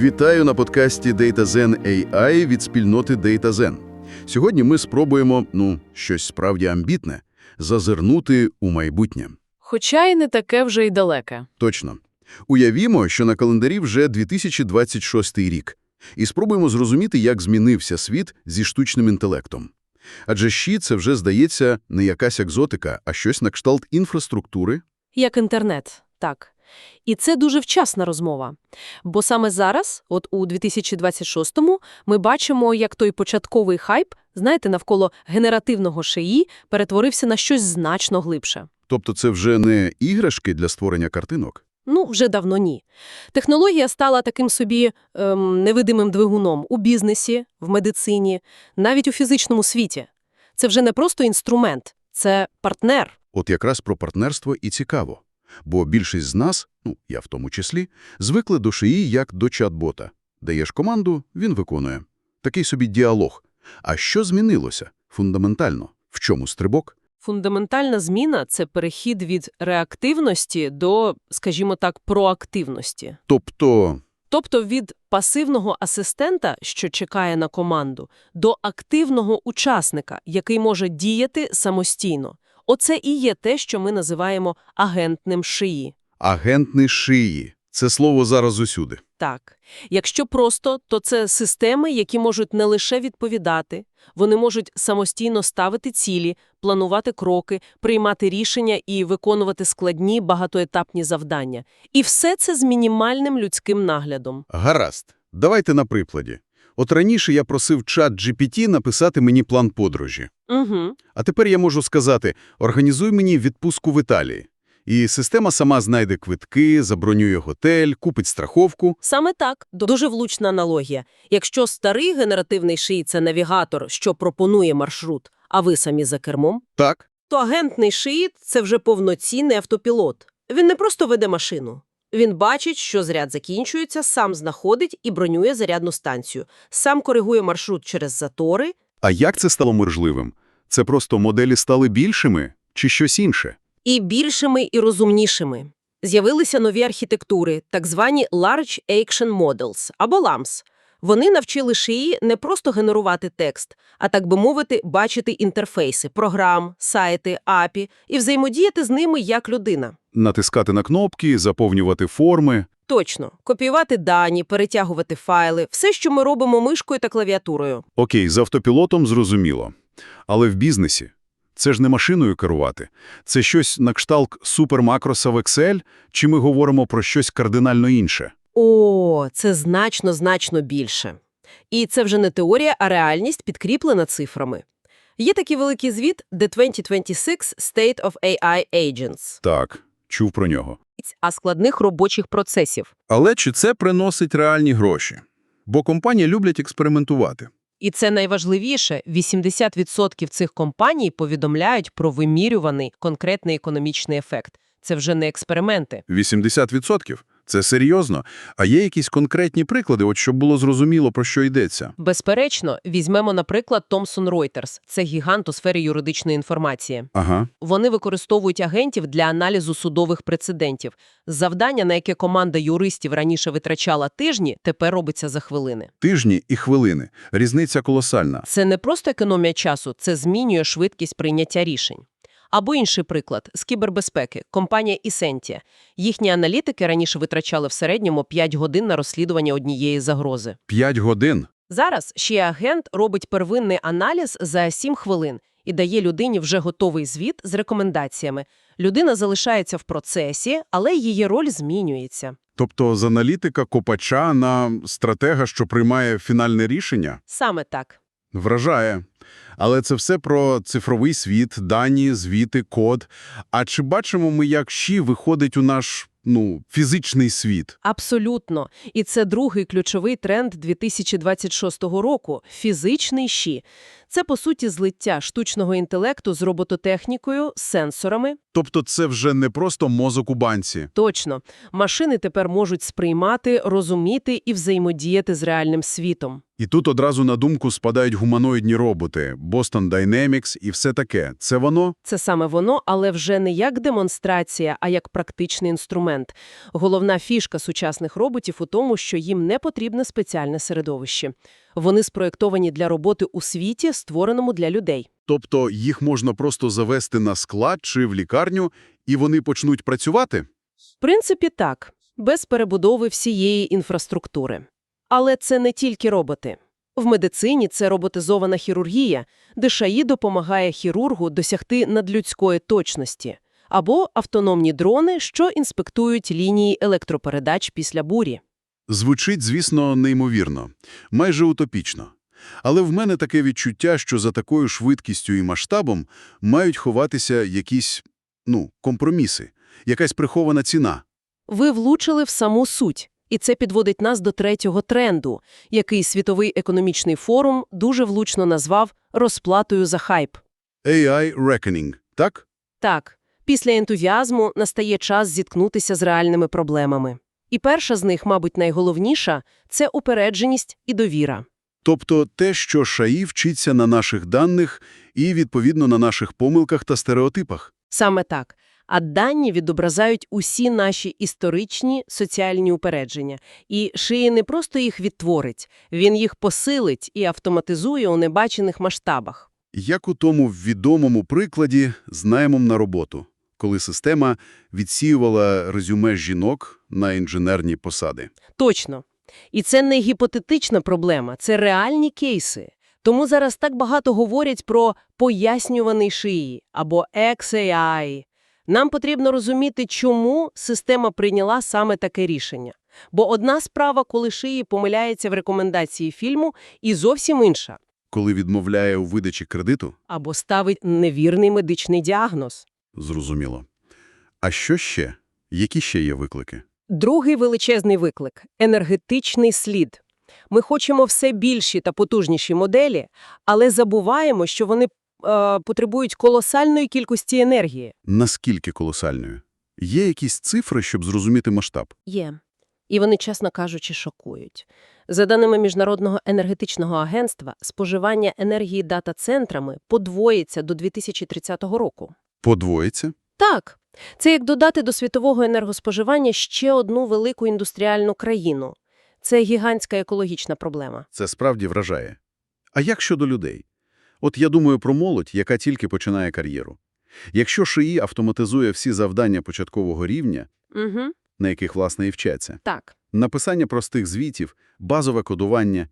Вітаю на подкасті DataZen AI від спільноти DataZen. Сьогодні ми спробуємо, ну, щось справді амбітне – зазирнути у майбутнє. Хоча й не таке вже й далеке. Точно. Уявімо, що на календарі вже 2026 рік. І спробуємо зрозуміти, як змінився світ зі штучним інтелектом. Адже щі – це вже, здається, не якась екзотика, а щось на кшталт інфраструктури. Як інтернет, так. І це дуже вчасна розмова. Бо саме зараз, от у 2026-му, ми бачимо, як той початковий хайп, знаєте, навколо генеративного шиї перетворився на щось значно глибше. Тобто це вже не іграшки для створення картинок. Ну, вже давно ні. Технологія стала таким собі ем, невидимим двигуном у бізнесі, в медицині, навіть у фізичному світі. Це вже не просто інструмент, це партнер. От якраз про партнерство і цікаво. Бо більшість з нас, ну, я в тому числі, звикли до шиї як до чат-бота. Даєш команду, він виконує. Такий собі діалог. А що змінилося? Фундаментально. В чому стрибок? Фундаментальна зміна – це перехід від реактивності до, скажімо так, проактивності. Тобто, Тобто від пасивного асистента, що чекає на команду, до активного учасника, який може діяти самостійно. Оце і є те, що ми називаємо агентним шиї. агентний шиї. Це слово зараз усюди. Так. Якщо просто, то це системи, які можуть не лише відповідати, вони можуть самостійно ставити цілі, планувати кроки, приймати рішення і виконувати складні багатоетапні завдання. І все це з мінімальним людським наглядом. Гаразд. Давайте на прикладі. От раніше я просив чат GPT написати мені план подорожі. Угу. А тепер я можу сказати, організуй мені відпустку в Італії. І система сама знайде квитки, забронює готель, купить страховку. Саме так. Дуже влучна аналогія. Якщо старий генеративний ший – це навігатор, що пропонує маршрут, а ви самі за кермом, Так, то агентний шиїт – це вже повноцінний автопілот. Він не просто веде машину. Він бачить, що заряд закінчується, сам знаходить і бронює зарядну станцію. Сам коригує маршрут через затори. А як це стало можливим? Це просто моделі стали більшими чи щось інше? І більшими, і розумнішими. З'явилися нові архітектури, так звані Large Action Models, або LAMS. Вони навчили шиї не просто генерувати текст, а, так би мовити, бачити інтерфейси, програм, сайти, API і взаємодіяти з ними як людина. Натискати на кнопки, заповнювати форми. Точно. Копіювати дані, перетягувати файли – все, що ми робимо мишкою та клавіатурою. Окей, з автопілотом зрозуміло. Але в бізнесі це ж не машиною керувати. Це щось на кшталт супермакроса в Excel, чи ми говоримо про щось кардинально інше? О, це значно-значно більше. І це вже не теорія, а реальність, підкріплена цифрами. Є такий великий звіт The 2026 State of AI Agents, Так, чув про нього. а складних робочих процесів. Але чи це приносить реальні гроші? Бо компанії люблять експериментувати. І це найважливіше – 80% цих компаній повідомляють про вимірюваний конкретний економічний ефект. Це вже не експерименти. 80%? Це серйозно? А є якісь конкретні приклади, от щоб було зрозуміло, про що йдеться? Безперечно, візьмемо, наприклад, Thomson Reuters. Це гігант у сфері юридичної інформації. Ага. Вони використовують агентів для аналізу судових прецедентів. Завдання, на яке команда юристів раніше витрачала тижні, тепер робиться за хвилини. Тижні і хвилини. Різниця колосальна. Це не просто економія часу, це змінює швидкість прийняття рішень. Або інший приклад – з кібербезпеки. Компанія Isentia. Їхні аналітики раніше витрачали в середньому 5 годин на розслідування однієї загрози. П'ять годин. Зараз ще агент робить первинний аналіз за 7 хвилин і дає людині вже готовий звіт з рекомендаціями. Людина залишається в процесі, але її роль змінюється. Тобто з аналітика копача на стратега, що приймає фінальне рішення? Саме так. Вражає. Але це все про цифровий світ, дані, звіти, код. А чи бачимо ми, як ЩІ виходить у наш, ну, фізичний світ? Абсолютно. І це другий ключовий тренд 2026 року – фізичний щі. Це, по суті, злиття штучного інтелекту з робототехнікою, з сенсорами. Тобто це вже не просто мозок у банці. Точно, машини тепер можуть сприймати, розуміти і взаємодіяти з реальним світом. І тут одразу на думку спадають гуманоїдні роботи, Boston Dynamics і все таке. Це воно? Це саме воно, але вже не як демонстрація, а як практичний інструмент. Головна фішка сучасних роботів у тому, що їм не потрібне спеціальне середовище. Вони спроєктовані для роботи у світі, створеному для людей. Тобто їх можна просто завести на склад чи в лікарню, і вони почнуть працювати? В принципі, так, без перебудови всієї інфраструктури. Але це не тільки роботи. В медицині це роботизована хірургія, де ШАІ допомагає хірургу досягти надлюдської точності, або автономні дрони, що інспектують лінії електропередач після бурі. Звучить, звісно, неймовірно, майже утопічно. Але в мене таке відчуття, що за такою швидкістю і масштабом мають ховатися якісь, ну, компроміси, якась прихована ціна. Ви влучили в саму суть. І це підводить нас до третього тренду, який Світовий економічний форум дуже влучно назвав розплатою за хайп. AI Reckoning, так? Так, після ентузіазму настає час зіткнутися з реальними проблемами. І перша з них, мабуть, найголовніша – це упередженість і довіра. Тобто те, що ШАІ вчиться на наших даних і, відповідно, на наших помилках та стереотипах. Саме так. А дані відображають усі наші історичні соціальні упередження. І Шиї не просто їх відтворить, він їх посилить і автоматизує у небачених масштабах. Як у тому відомому прикладі з наймом на роботу, коли система відсіювала резюме жінок на інженерні посади. Точно. І це не гіпотетична проблема, це реальні кейси. Тому зараз так багато говорять про пояснюваний шиї або XAI. Нам потрібно розуміти, чому система прийняла саме таке рішення. Бо одна справа, коли шиї помиляється в рекомендації фільму, і зовсім інша. Коли відмовляє у видачі кредиту, Або ставить невірний медичний діагноз. зрозуміло. А що ще? Які ще є виклики? Другий величезний виклик – енергетичний слід. Ми хочемо все більші та потужніші моделі, але забуваємо, що вони е, потребують колосальної кількості енергії. Наскільки колосальною? Є якісь цифри, щоб зрозуміти масштаб? Є. І вони, чесно кажучи, шокують. За даними Міжнародного енергетичного агентства, споживання енергії дата-центрами подвоїться до 2030 року. Подвоїться? Так, це як додати до світового енергоспоживання ще одну велику індустріальну країну. Це гігантська екологічна проблема. Це справді вражає. А як щодо людей? От я думаю про молодь, яка тільки починає кар'єру. Якщо ШИІ автоматизує всі завдання початкового рівня, Угу. на яких, власне, і вчаться, Так. написання простих звітів, базове кодування,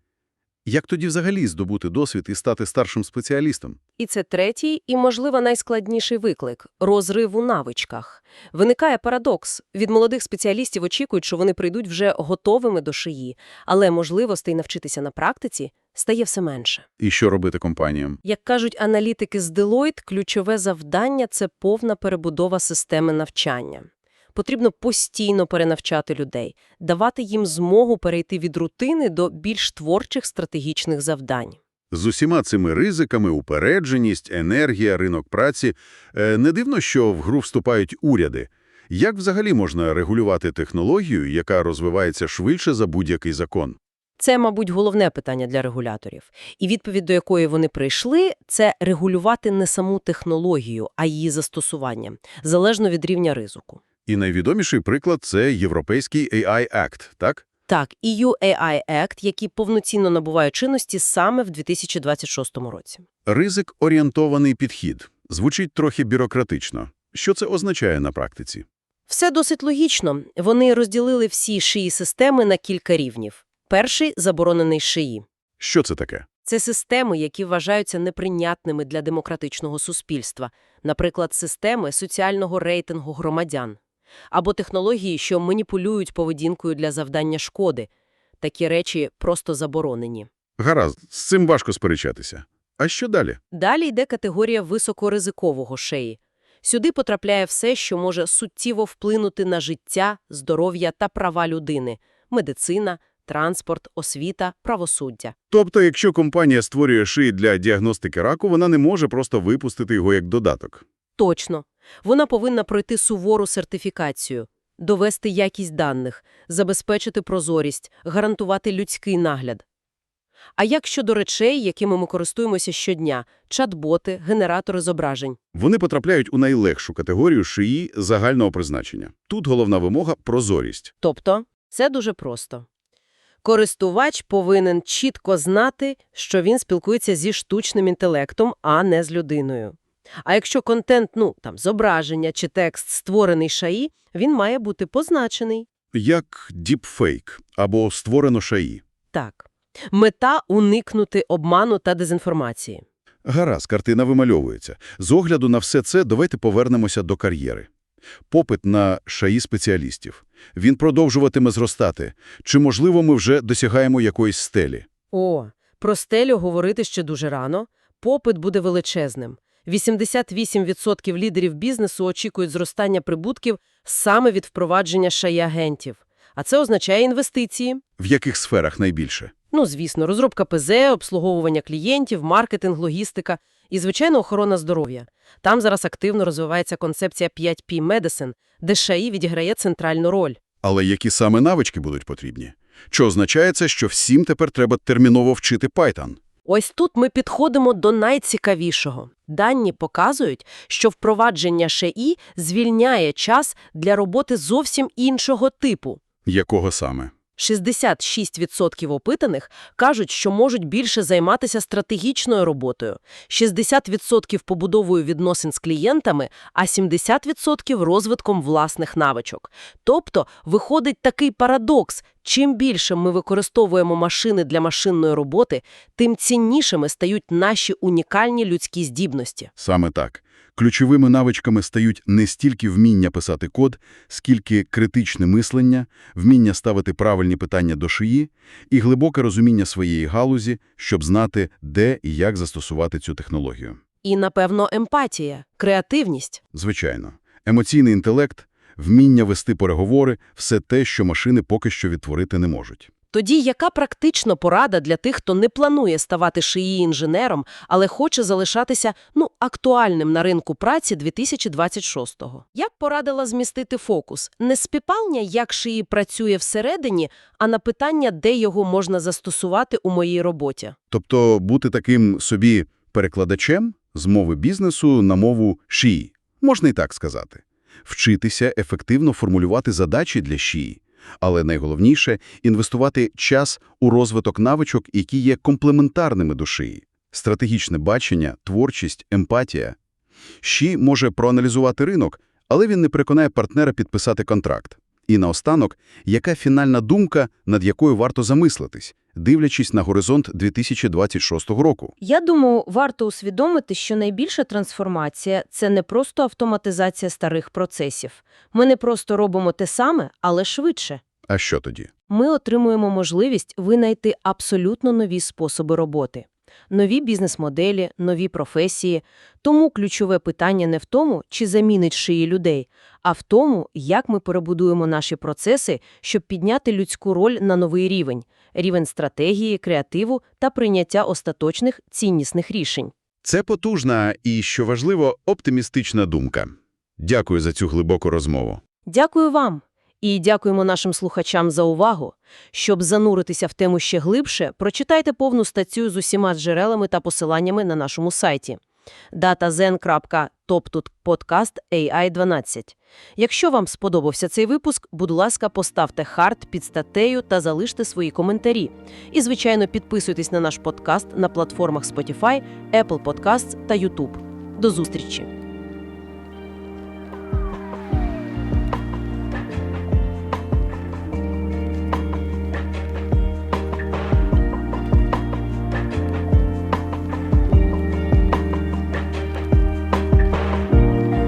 як тоді взагалі здобути досвід і стати старшим спеціалістом? І це третій і, можливо, найскладніший виклик – розрив у навичках. Виникає парадокс. Від молодих спеціалістів очікують, що вони прийдуть вже готовими до шиї, але можливостей навчитися на практиці стає все менше. І що робити компаніям? Як кажуть аналітики з Deloitte, ключове завдання – це повна перебудова системи навчання. Потрібно постійно перенавчати людей, давати їм змогу перейти від рутини до більш творчих стратегічних завдань. З усіма цими ризиками, упередженість, енергія, ринок праці, е, не дивно, що в гру вступають уряди. Як взагалі можна регулювати технологію, яка розвивається швидше за будь-який закон? Це, мабуть, головне питання для регуляторів. І відповідь, до якої вони прийшли, це регулювати не саму технологію, а її застосування, залежно від рівня ризику. І найвідоміший приклад – це Європейський AI Act, так? Так, EU AI Act, який повноцінно набуває чинності саме в 2026 році. Ризик-орієнтований підхід. Звучить трохи бюрократично. Що це означає на практиці? Все досить логічно. Вони розділили всі шиї системи на кілька рівнів. Перший – заборонений шиї. Що це таке? Це системи, які вважаються неприйнятними для демократичного суспільства, наприклад, системи соціального рейтингу громадян, або технології, що маніпулюють поведінкою для завдання шкоди. Такі речі просто заборонені. Гаразд, з цим важко сперечатися. А що далі? Далі йде категорія високоризикового шеї. Сюди потрапляє все, що може суттєво вплинути на життя, здоров'я та права людини – медицина, транспорт, освіта, правосуддя. Тобто, якщо компанія створює шиї для діагностики раку, вона не може просто випустити його як додаток. Точно. Вона повинна пройти сувору сертифікацію, довести якість даних, забезпечити прозорість, гарантувати людський нагляд. А як щодо речей, якими ми користуємося щодня – чат-боти, генератори зображень? Вони потрапляють у найлегшу категорію шиї загального призначення. Тут головна вимога – прозорість. Тобто, це дуже просто. Користувач повинен чітко знати, що він спілкується зі штучним інтелектом, а не з людиною. А якщо контент, ну, там, зображення чи текст створений шаї, він має бути позначений. Як діпфейк або створено шаї. Так. Мета – уникнути обману та дезінформації. Гаразд, картина вимальовується. З огляду на все це давайте повернемося до кар'єри. Попит на шаї спеціалістів. Він продовжуватиме зростати. Чи, можливо, ми вже досягаємо якоїсь стелі? О, про стелю говорити ще дуже рано. Попит буде величезним. 88% лідерів бізнесу очікують зростання прибутків саме від впровадження шаї-агентів. А це означає інвестиції. В яких сферах найбільше? Ну, звісно, розробка ПЗ, обслуговування клієнтів, маркетинг, логістика і, звичайно, охорона здоров'я. Там зараз активно розвивається концепція 5P Medicine, де ШАІ відіграє центральну роль. Але які саме навички будуть потрібні? Що означає це, що всім тепер треба терміново вчити Python? Ось тут ми підходимо до найцікавішого. Дані показують, що впровадження ШАІ звільняє час для роботи зовсім іншого типу. Якого саме? 66% опитаних кажуть, що можуть більше займатися стратегічною роботою, 60% побудовою відносин з клієнтами, а 70% розвитком власних навичок. Тобто виходить такий парадокс. Чим більше ми використовуємо машини для машинної роботи, тим ціннішими стають наші унікальні людські здібності. Саме так. Ключовими навичками стають не стільки вміння писати код, скільки критичне мислення, вміння ставити правильні питання до шиї і глибоке розуміння своєї галузі, щоб знати, де і як застосувати цю технологію. І, напевно, емпатія, креативність. Звичайно, емоційний інтелект, вміння вести переговори – все те, що машини поки що відтворити не можуть. Тоді яка практично порада для тих, хто не планує ставати шиї-інженером, але хоче залишатися ну, актуальним на ринку праці 2026-го? Я б порадила змістити фокус. Не з піпалня, як шиї працює всередині, а на питання, де його можна застосувати у моїй роботі. Тобто бути таким собі перекладачем з мови бізнесу на мову шиї. Можна і так сказати. Вчитися ефективно формулювати задачі для шиї. Але найголовніше – інвестувати час у розвиток навичок, які є комплементарними до шиї. Стратегічне бачення, творчість, емпатія. Ші може проаналізувати ринок, але він не переконає партнера підписати контракт. І наостанок, яка фінальна думка, над якою варто замислитись, дивлячись на горизонт 2026 року? Я думаю, варто усвідомити, що найбільша трансформація – це не просто автоматизація старих процесів. Ми не просто робимо те саме, але швидше. А що тоді? Ми отримуємо можливість винайти абсолютно нові способи роботи. Нові бізнес-моделі, нові професії. Тому ключове питання не в тому, чи замінить шиї людей, а в тому, як ми перебудуємо наші процеси, щоб підняти людську роль на новий рівень – рівень стратегії, креативу та прийняття остаточних ціннісних рішень. Це потужна і, що важливо, оптимістична думка. Дякую за цю глибоку розмову. Дякую вам! І дякуємо нашим слухачам за увагу. Щоб зануритися в тему ще глибше, прочитайте повну статтю з усіма джерелами та посиланнями на нашому сайті datazen.toptutpodcast AI12. Якщо вам сподобався цей випуск, будь ласка, поставте харт під статтею та залиште свої коментарі. І, звичайно, підписуйтесь на наш подкаст на платформах Spotify, Apple Podcasts та YouTube. До зустрічі!